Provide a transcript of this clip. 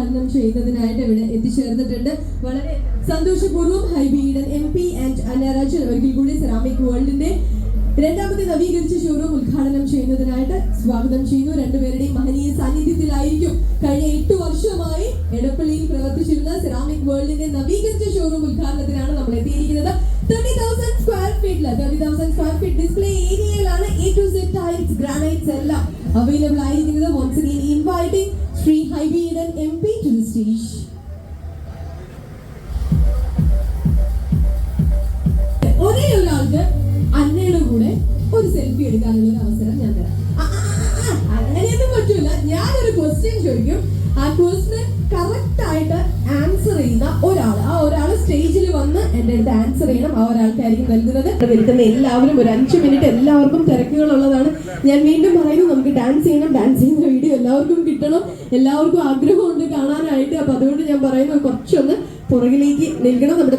ഉദ്ഘാടനം ചെയ്യുന്നതിനായിട്ട് ഇവിടെ എത്തിച്ചേർന്നിട്ടുണ്ട്. വളരെ സന്തോഷപൂർവം Hibi M P and Anna Rajan ഒരിക്കൽ കൂടി സെറാമിക് വേൾഡിന്റെ രണ്ടാമത്തെ നവീകരിച്ച ഷോറൂം ഉദ്ഘാടനം ചെയ്യുന്നതിനായിട്ട് സ്വാഗതം ചെയ്യുന്നു. രണ്ടുപേരുടെയും മഹനീയ സാന്നിധ്യത്തിലായിരിക്കും കഴിഞ്ഞ എട്ട് വർഷമായി എടപ്പള്ളിയിൽ പ്രവർത്തിച്ചിരുന്ന സെറാമിക് വേൾഡിന്റെ നവീകരിച്ച ഷോറൂം ഉദ്ഘാടനത്തിനാണ് നമ്മൾ എത്തിയിരിക്കുന്നത്. തേർട്ടി തൗസൻഡ് സ്ക്വയർ ഫീറ്റിൽ thirty thousand square feet display ഏരിയയിലാണ് എ ടു സെഡ് ഗ്രാനൈറ്റ്സ് എല്ലാം അവൈലബിൾ ആയിരിക്കുന്നത്. വൺസ് അഗൈൻ ഹൈബീഡൻ MP to the stage. ഒരേ ഒരാൾക്ക് അന്നയുടെ കൂടെ ഒരു സെൽഫി എടുക്കാനുള്ള ഒരു അവസരം ഞാൻ തരാം. അങ്ങനെയൊന്നും പറ്റൂല. ഞാനൊരു ക്വസ്റ്റ്യൻ ചോദിക്കും. ആ ക്വസ്റ്റ്യൻ കറക്റ്റ് ആയിട്ട് അടുത്ത് ആൻസർ ചെയ്യണം ആ ഒരാൾക്കായിരിക്കും നൽകുന്നത്. വരുന്ന എല്ലാവരും ഒരു അഞ്ച് മിനിറ്റ് എല്ലാവർക്കും തിരക്കുകളുള്ളതാണ്. ഞാൻ വീണ്ടും പറയുന്നു നമുക്ക് ഡാൻസ് ചെയ്യണം ഡാൻസ് ചെയ്യുന്ന വീഡിയോ എല്ലാവർക്കും കിട്ടണം. എല്ലാവർക്കും ആഗ്രഹമുണ്ട് കാണാനായിട്ട്. അപ്പൊ അതുകൊണ്ട് ഞാൻ പറയുന്നു കുറച്ചൊന്ന് പുറകിലേക്ക് നിൽക്കണം നമ്മുടെ